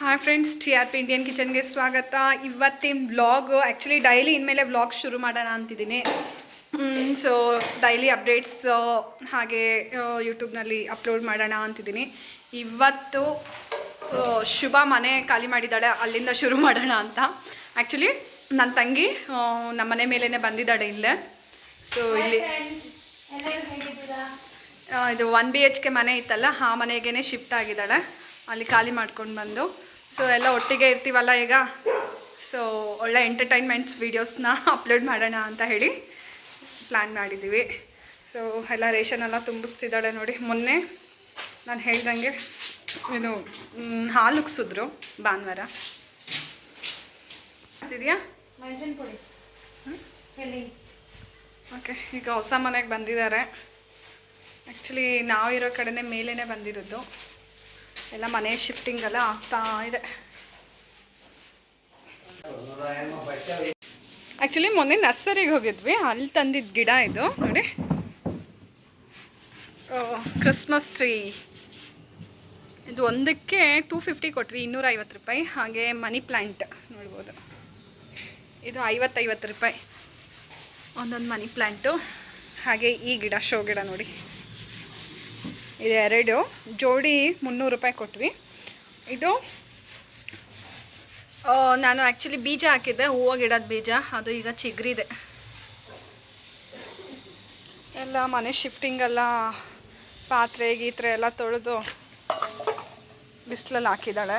Hi friends T R P Indian ಕಿಚನ್ಗೆ ಸ್ವಾಗತ. ಇವತ್ತಿನ vlog actually daily ಇನ್ಮೇಲೆ ವ್ಲಾಗ್ ಶುರು ಮಾಡೋಣ ಅಂತಿದ್ದೀನಿ. ಸೊ ಡೈಲಿ ಅಪ್ಡೇಟ್ಸ್ ಹಾಗೆ ಯೂಟ್ಯೂಬ್ನಲ್ಲಿ ಅಪ್ಲೋಡ್ ಮಾಡೋಣ ಅಂತಿದ್ದೀನಿ. ಇವತ್ತು ಆ, ಶುಭ ಮನೆ ಖಾಲಿ ಮಾಡಿದ್ದಾಳೆ ಅಲ್ಲಿಂದ ಶುರು ಮಾಡೋಣ ಅಂತ. ಆ್ಯಕ್ಚುಲಿ ನನ್ನ ತಂಗಿ ನಮ್ಮ ಮನೆ ಮೇಲೇ ಬಂದಿದ್ದಾಳೆ ಇಲ್ಲೇ. ಸೊ ಇಲ್ಲಿ ಇದು ಒನ್ ಬಿ ಎಚ್ ಕೆ ಮನೆ ಇತ್ತಲ್ಲ ಆ ಮನೆಗೇ ಶಿಫ್ಟ್ ಆಗಿದ್ದಾಳೆ. ಅಲ್ಲಿ ಖಾಲಿ ಮಾಡ್ಕೊಂಡು ಬಂದು. ಸೊ ಎಲ್ಲ ಒಟ್ಟಿಗೆ ಇರ್ತೀವಲ್ಲ ಈಗ? ಸೊ ಒಳ್ಳೆ ಎಂಟರ್ಟೈನ್ಮೆಂಟ್ಸ್ ವೀಡಿಯೋಸ್ನ ಅಪ್ಲೋಡ್ ಮಾಡೋಣ ಅಂತ ಹೇಳಿ ಪ್ಲ್ಯಾನ್ ಮಾಡಿದ್ದೀವಿ. ಸೊ ಎಲ್ಲ ರೇಷನ್ ಎಲ್ಲ ತುಂಬಿಸ್ತಿದ್ದಾಳೆ ನೋಡಿ. ಮೊನ್ನೆ ನಾನು ಹೇಳ್ದಂಗೆ ಇದು ಮ್, ಹಾಲು ಉಗ್ಸಿದ್ರು ಭಾನುವಾರ. ಇದೆಯಾ ಓಕೆ ಈಗ ಹೊಸ ಮನೆಗೆ ಬಂದಿದ್ದಾರೆ. ಆ್ಯಕ್ಚುಲಿ ನಾವಿರೋ ಕಡೆನೇ ಮೇಲೇ ಬಂದಿರೋದು. ಎಲ್ಲ ಮನೆ ಶಿಫ್ಟಿಂಗ್ ಎಲ್ಲ ಆಗ್ತಾ ಇದೆ. ಆ್ಯಕ್ಚುಲಿ ಮೊನ್ನೆ ನರ್ಸರಿಗೆ ಹೋಗಿದ್ವಿ. ಅಲ್ಲಿ ತಂದಿದ್ದ ಗಿಡ ಇದು. ನೋಡಿ. ಕ್ರಿಸ್ಮಸ್ ಟ್ರೀ ಇದು ಒಂದಕ್ಕೆ ಟೂ ಫಿಫ್ಟಿ ಕೊಟ್ವಿ ಇನ್ನೂರ ಐವತ್ತು ರೂಪಾಯಿ. ಹಾಗೆ ಮನಿ ಪ್ಲ್ಯಾಂಟ್ ನೋಡ್ಬೋದು. ಇದು ಐವತ್ತೈವತ್ತು ರೂಪಾಯಿ. ಒಂದೊಂದು ಮನಿ ಪ್ಲ್ಯಾಂಟು ಹಾಗೆ ಈ ಗಿಡ, ಶೋ ಗಿಡ ನೋಡಿ. ಇದು ಎರಡು. ಜೋಡಿ ಮುನ್ನೂರು ರೂಪಾಯಿ ಕೊಟ್ವಿ. ಇದು ನಾನು ಆ್ಯಕ್ಚುಲಿ ಬೀಜ ಹಾಕಿದ್ದೆ, ಹೂವು ಗಿಡದ ಬೀಜ. ಅದು ಈಗ ಚಿಗ್ರಿದೆ. ಎಲ್ಲ ಮನೆ ಶಿಫ್ಟಿಂಗೆಲ್ಲ ಪಾತ್ರೆ, ಗೀತ್ರೆ ಎಲ್ಲ ತೊಳೆದು ಬಿಸಿಲಲ್ಲಿ ಹಾಕಿದ್ದಾಳೆ.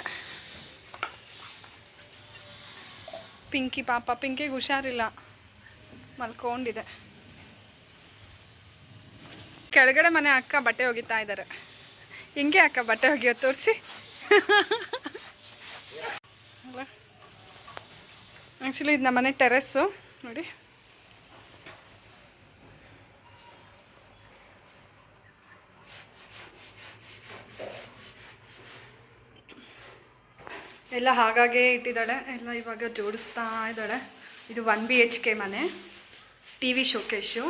ಪಿಂಕಿ ಪಾಪ, ಪಿಂಕಿಗೆ ಹುಷಾರಿಲ್ಲ. ಮಲ್ಕೊಂಡಿದೆ. ಕೆಳಗಡೆ ಮನೆ ಅಕ್ಕ ಬಟ್ಟೆ ಒಗಿತಾ ಇದ್ದಾರೆ. ಹಿಂಗೆ ಅಕ್ಕ ಬಟ್ಟೆ ಒಗಿಯೋ ತೋರಿಸಿ. ಆ್ಯಕ್ಚುಲಿ ಇದು ನಮ್ಮನೆ ಟೆರೆಸ್ಸು ನೋಡಿ. ಎಲ್ಲ ಹಾಗಾಗೇ ಇಟ್ಟಿದ್ದಾಳೆ. ಎಲ್ಲ ಇವಾಗ ಜೋಡಿಸ್ತಾ ಇದ್ದಾಳೆ. ಇದು ಒನ್ ಬಿ ಎಚ್ ಕೆ ಮನೆ. ಟಿ ವಿ ಶೋಕೇಶು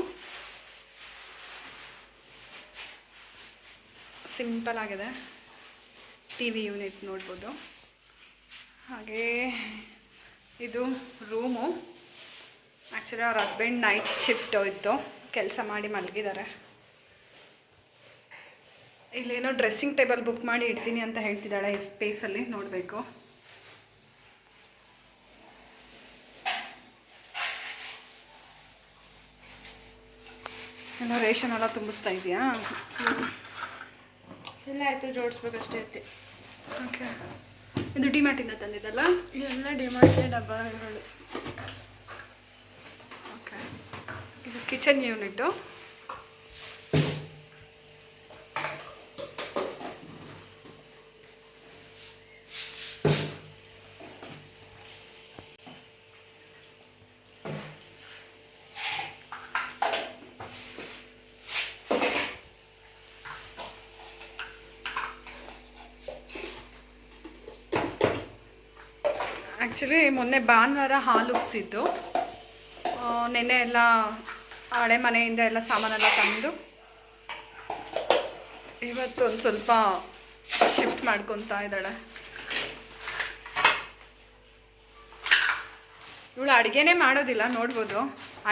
ಸಿಂಪಲ್ ಆಗಿದೆ ಟಿ ವಿ ಯೂನಿಟ್ ನೋಡ್ಬೋದು. ಹಾಗೇ ಇದು ರೂಮು. ಆ್ಯಕ್ಚುಲಿ ಅವ್ರ ಹಸ್ಬೆಂಡ್ ನೈಟ್ ಶಿಫ್ಟ್ ಇತ್ತು. ಕೆಲಸ ಮಾಡಿ ಮಲಗಿದ್ದಾರೆ. ಇಲ್ಲೇನೋ ಡ್ರೆಸ್ಸಿಂಗ್ ಟೇಬಲ್ ಬುಕ್ ಮಾಡಿ ಇಡ್ತೀನಿ ಅಂತ ಹೇಳ್ತಿದ್ದಾಳೆ ಈ ಸ್ಪೇಸಲ್ಲಿ ನೋಡಬೇಕು. ಏನೋ ರೇಷನ್ ಎಲ್ಲ ತುಂಬಿಸ್ತಾ ಇದೆಯಾ? ಎಲ್ಲ ಆಯಿತು ಜೋಡಿಸ್ಬೇಕಷ್ಟೇ ಐತಿ ಓಕೆ. ಇದು ಡಿಮ್ಯಾಟಿಂದ ತಂದಿದ್ದಲ್ಲ? ಎಲ್ಲ ಡಿಮಾಂಡ್ ಡಬ್ಬಗಳು ಓಕೆ. ಇದು ಕಿಚನ್ ಯೂನಿಟ್ಟು ಆ್ಯಕ್ಚುಲಿ ಮೊನ್ನೆ ಭಾನುವಾರ ಹಾಲು ಉಗ್ಸಿದ್ದು ನೆನ್ನೆ ಎಲ್ಲ ಹಳೆ ಮನೆಯಿಂದ ಎಲ್ಲ ಸಾಮಾನೆಲ್ಲ ತಂದು ಇವತ್ತು ಒಂದು ಸ್ವಲ್ಪ ಶಿಫ್ಟ್ ಮಾಡ್ಕೊತಾ ಇದ್ದಾಳೆ. ಇವಳು ಅಡುಗೆನೇ ಮಾಡೋದಿಲ್ಲ, ನೋಡ್ಬೋದು.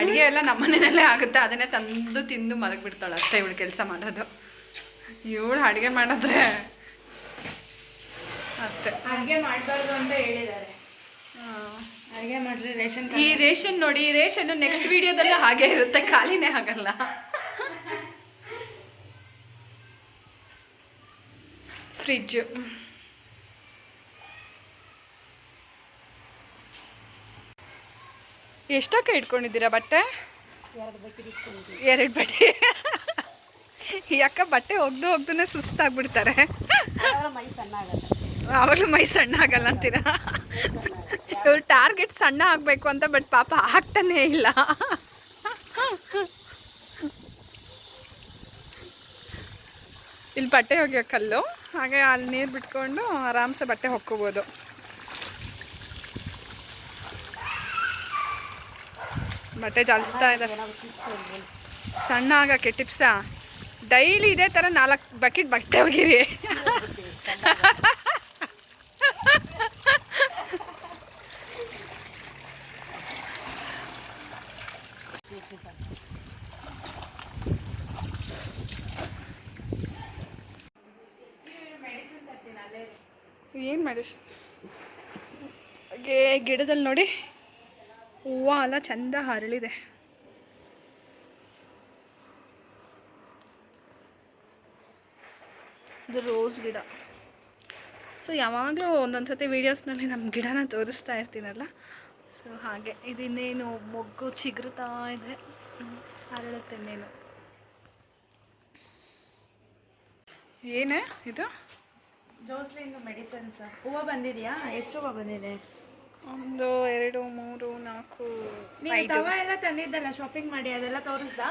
ಅಡುಗೆ ಎಲ್ಲ ನಮ್ಮನೆಯಲ್ಲೇ ಆಗುತ್ತೆ, ಅದನ್ನೇ ತಂದು ತಿಂದು ಮಲಗಿಬಿಡ್ತಾಳೆ ಅಷ್ಟೇ ಇವಳು ಕೆಲಸ ಮಾಡೋದು. ಇವಳು ಅಡುಗೆ ಮಾಡಿದ್ರೆ ಅಷ್ಟೇ. ಅಡುಗೆ ಮಾಡಬಾರ್ದು ಅಂತ ಹೇಳಿದ್ದಾರೆ. ಅಡುಗೆ ಮಾಡ್ರಿ ರೇಷನ್ ಈ ರೇಷನ್ ನೋಡಿ ರೇಷನ್ ನೆಕ್ಸ್ಟ್ ವಿಡಿಯೋದಲ್ಲೂ ಹಾಗೆ ಇರುತ್ತೆ ಖಾಲಿನೇ ಆಗಲ್ಲ. ಫ್ರಿಜ್ ಎಷ್ಟಕ್ಕೆ ಇಟ್ಕೊಂಡಿದ್ದೀರಾ ಬಟ್ಟೆ? ಎರಡು ಬಟ್ಟೆ ಈ ಅಕ್ಕ ಬಟ್ಟೆ ಒಗ್ದು ಒಗ್ದು ಸುಸ್ತಾಗ್ಬಿಡ್ತಾರೆ. ಮೈ ಸಣ್ಣ ಆಗಲ್ಲ ಆವಾಗಲೂ ಮೈ ಸಣ್ಣ ಆಗಲ್ಲ ಅಂತೀರಾ? ಇವ್ರು ಟಾರ್ಗೆಟ್ ಸಣ್ಣ ಆಗಬೇಕು ಅಂತ, ಬಟ್ ಪಾಪ ಆಗ್ತಾನೇ ಇಲ್ಲ. ಇಲ್ಲಿ ಬಟ್ಟೆ ಒಗೆಯೋ ಕಲ್ಲು. ಹಾಗೆ ಅಲ್ಲಿ ನೀರು ಬಿಟ್ಕೊಂಡು ಆರಾಮ್ಸೆ ಬಟ್ಟೆ ಹೊಕ್ಕೋಬೋದು. ಬಟ್ಟೆ ಜಾಲಿಸ್ತಾ ಇದ್ದಾರೆ. ಸಣ್ಣ ಆಗಕ್ಕೆ ಟಿಪ್ಸಾ? ಡೈಲಿ ಇದೇ ಥರ ನಾಲ್ಕು ಬಕೆಟ್ ಬಟ್ಟೆ ಒಗಿರಿ. ಏನು ಮಾಡಿಸಿ ಗಿಡದಲ್ಲಿ ನೋಡಿ. ಹೂವು ಎಲ್ಲ ಚಂದ ಹರಳಿದೆ. ಇದು ರೋಸ್ ಗಿಡ. ಸೊ ಯಾವಾಗಲೂ ಒಂದೊಂದು ಸತಿ ವೀಡಿಯೋಸ್ನಲ್ಲಿ ನಮ್ಮ ಗಿಡನ ತೋರಿಸ್ತಾ ಇರ್ತೀನಲ್ಲ? ಸೊ ಹಾಗೆ. ಇದಿನ್ನೇನು ಮೊಗ್ಗು ಚಿಗುರುತ್ತಾ ಇದೆ. ಹರಳುತ್ತೆ ಇನ್ನೇನು. ಏನೇ ಇದು? ಜೋಸ್ಲಿನ್ ಮೆಡಿಸಿನ್ಸ್ ಹೂವು ಬಂದಿದೆಯಾ? ಎಷ್ಟು ಹೂವು ಬಂದಿದೆ? ಒಂದು ಎರಡು ಮೂರು ನಾಲ್ಕು ನೀವು ಐದು. ತವ ಎಲ್ಲ ತಂದಿದ್ದಲ್ಲ ಶಾಪಿಂಗ್ ಮಾಡಿ ಅದೆಲ್ಲ ತೋರಿಸ್ದಾ?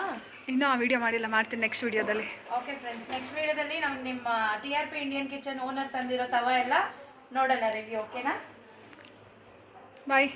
ಇನ್ನೂ ಆ ವಿಡಿಯೋ ಮಾಡಿಲ್ಲ ಮಾಡ್ತೀನಿ ನೆಕ್ಸ್ಟ್ ವಿಡಿಯೋದಲ್ಲಿ ಓಕೆ ಫ್ರೆಂಡ್ಸ್ ನೆಕ್ಸ್ಟ್ ವಿಡಿಯೋದಲ್ಲಿ ನಾವು ನಿಮ್ಮ T R P Indian kitchen owner ತಂದಿರೋ ತವ ಎಲ್ಲ ನೋಡೋಣ ರೀ ಓಕೆನಾ ಬಾಯ್